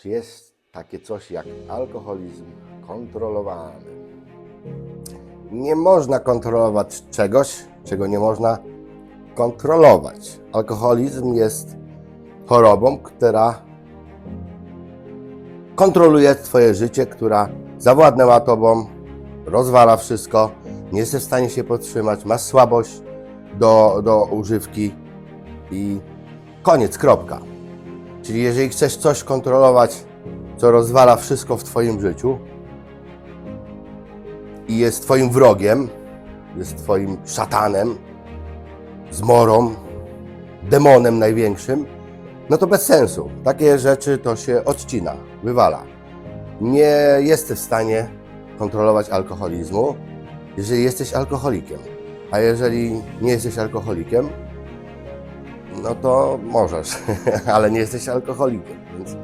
Czy jest takie coś jak alkoholizm kontrolowany? Nie można kontrolować czegoś, czego nie można kontrolować. Alkoholizm jest chorobą, która kontroluje Twoje życie, która zawładnęła Tobą, rozwala wszystko, nie jesteś w stanie się podtrzymać, masz słabość do, do używki i koniec, kropka. Czyli jeżeli chcesz coś kontrolować, co rozwala wszystko w Twoim życiu i jest Twoim wrogiem, jest Twoim szatanem, zmorą, demonem największym, no to bez sensu. Takie rzeczy to się odcina, wywala. Nie jesteś w stanie kontrolować alkoholizmu, jeżeli jesteś alkoholikiem. A jeżeli nie jesteś alkoholikiem, no to możesz, ale nie jesteś alkoholikiem. Więc